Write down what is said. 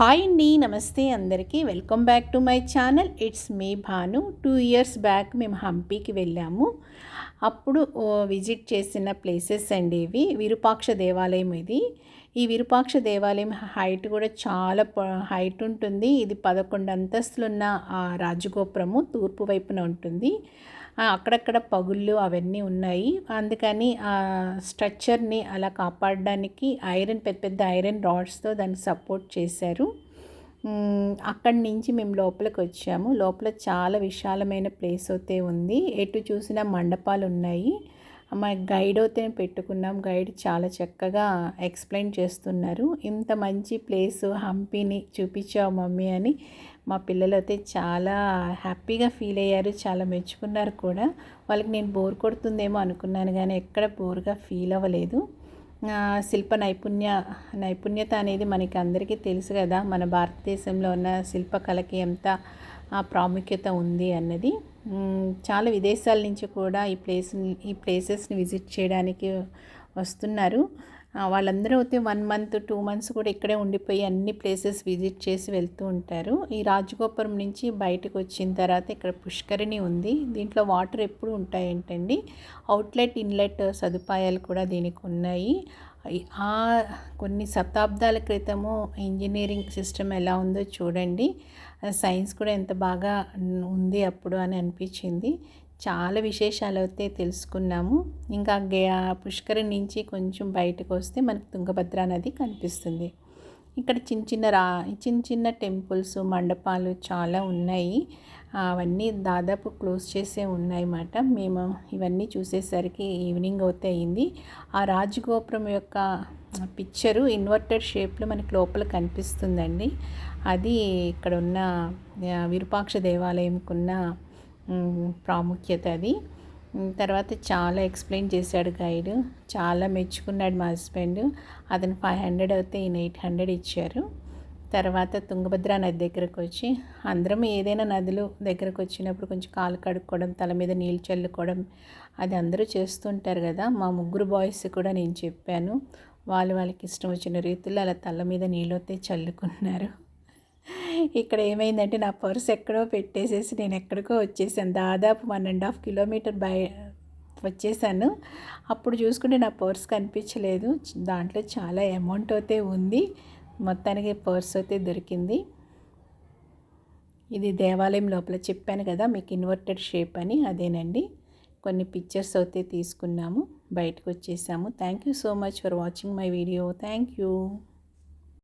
Hi అండి నమస్తే అందరికీ. Welcome back to my channel. It's me Bhanu. Two years back మేము హంపీకి వెళ్ళాము. అప్పుడు విజిట్ చేసిన ప్లేసెస్ అండి ఇవి. విరూపాక్ష దేవాలయం ఇది. ఈ విరూపాక్ష దేవాలయం హైట్ కూడా చాలా హైట్ ఉంటుంది. ఇది పదకొండు అంతస్తులున్న రాజగోపురము తూర్పు వైపున ఉంటుంది. అక్కడక్కడ పగుళ్ళు అవన్నీ ఉన్నాయి. అందుకని ఆ స్ట్రక్చర్ని అలా కాపాడడానికి ఐరన్ పెద్ద పెద్ద ఐరన్ రాడ్స్తో దాన్ని సపోర్ట్ చేశారు. అక్కడి నుంచి మేము లోపలికి వచ్చాము. లోపల చాలా విశాలమైన ప్లేస్ అయితే ఉంది. ఎటు చూసినా మండపాలు ఉన్నాయి. మా గైడ్ అయితే పెట్టుకున్నాం. గైడ్ చాలా చక్కగా ఎక్స్ప్లెయిన్ చేస్తున్నారు. ఇంత మంచి ప్లేస్ హంపీని చూపించావు మమ్మీ అని మా పిల్లలు అయితే చాలా హ్యాపీగా ఫీల్ అయ్యారు చాలా మెచ్చుకున్నారు కూడా. వాళ్ళకి నేను బోర్ కొడుతుందేమో అనుకున్నాను కానీ ఎక్కడ బోర్గా ఫీల్ అవ్వలేదు. శిల్ప నైపుణ్య నైపుణ్యత అనేది మనకి అందరికీ తెలుసు కదా. మన భారతదేశంలో ఉన్న శిల్పకళకి ఎంత ప్రాముఖ్యత ఉంది అన్నది. చాలా విదేశాల నుంచి కూడా ఈ ప్లేస్ ఈ ప్లేసెస్ని విజిట్ చేయడానికి వస్తున్నారు. వాళ్ళందరూ అయితే వన్ మంత్ టూ మంత్స్ కూడా ఇక్కడే ఉండిపోయి అన్ని ప్లేసెస్ విజిట్ చేసి వెళ్తూ ఉంటారు. ఈ రాజగోపురం నుంచి బయటకు వచ్చిన తర్వాత ఇక్కడ పుష్కరిణి ఉంది. దీంట్లో వాటర్ ఎప్పుడు ఉంటాయంటండి? అవుట్లెట్ ఇన్లెట్ సదుపాయాలు కూడా దీనికి ఉన్నాయి. ఆ కొన్ని శతాబ్దాల క్రితము ఇంజనీరింగ్ సిస్టమ్ ఎలా ఉందో చూడండి. సైన్స్ కూడా ఎంత బాగా ఉంది అప్పుడు అని అనిపించింది. చాలా విశేషాలు అయితే తెలుసుకున్నాము. ఇంకా గే పుష్కరి నుంచి కొంచెం బయటకు వస్తే మనకు తుంగభద్ర నది కనిపిస్తుంది. ఇక్కడ చిన్న చిన్న రా చిన్న చిన్న టెంపుల్స్ మండపాలు చాలా ఉన్నాయి. అవన్నీ దాదాపు క్లోజ్ చేసే ఉన్నాయి అన్నమాట మేము ఇవన్నీ చూసేసరికి ఈవినింగ్ అవుతే అయింది. ఆ రాజగోపురం యొక్క పిక్చరు ఇన్వర్టెడ్ షేప్లో మనకి లోపల కనిపిస్తుందండి. అది ఇక్కడ ఉన్న విరూపాక్ష దేవాలయంకున్న ప్రాముఖ్యత అది. తర్వాత చాలా ఎక్స్ప్లెయిన్ చేశాడు గైడ్. చాలా మెచ్చుకున్నాడు మా హస్బెండ్. అతను ఫైవ్ హండ్రెడ్ అయితే ఈయన ఎయిట్ హండ్రెడ్ ఇచ్చారు. తర్వాత తుంగభద్ర నది దగ్గరకు వచ్చి అందరం ఏదైనా నదులు దగ్గరకు వచ్చినప్పుడు కొంచెం కాలు కడుక్కోవడం తల మీద నీళ్ళు చల్లుకోవడం అది అందరూ చేస్తుంటారు కదా. మా ముగ్గురు బాయ్స్ కూడా నేను చెప్పాను. వాళ్ళు వాళ్ళకి ఇష్టం వచ్చిన రీతిలో అలా తల మీద నీళ్ళు వస్తే చల్లుకున్నారు ఇక్కడ ఏమైందంటే నా పర్స్ ఎక్కడో పెట్టేసేసి నేను ఎక్కడికో వచ్చేసాను. దాదాపు వన్ అండ్ హాఫ్ కిలోమీటర్ బయ వచ్చేసాను. అప్పుడు చూసుకుంటే నా పర్స్ కనిపించలేదు. దాంట్లో చాలా అమౌంట్ అయితే ఉంది. మొత్తానికి పర్స్ అయితే దొరికింది. ఇది దేవాలయం లోపల చెప్పాను కదా మీకు ఇన్వర్టెడ్ షేప్ అని అదేనండి. కొన్ని పిక్చర్స్ అయితే తీసుకున్నాము. బయటకు వచ్చేసాము. Thank you so much for watching my video. Thank you.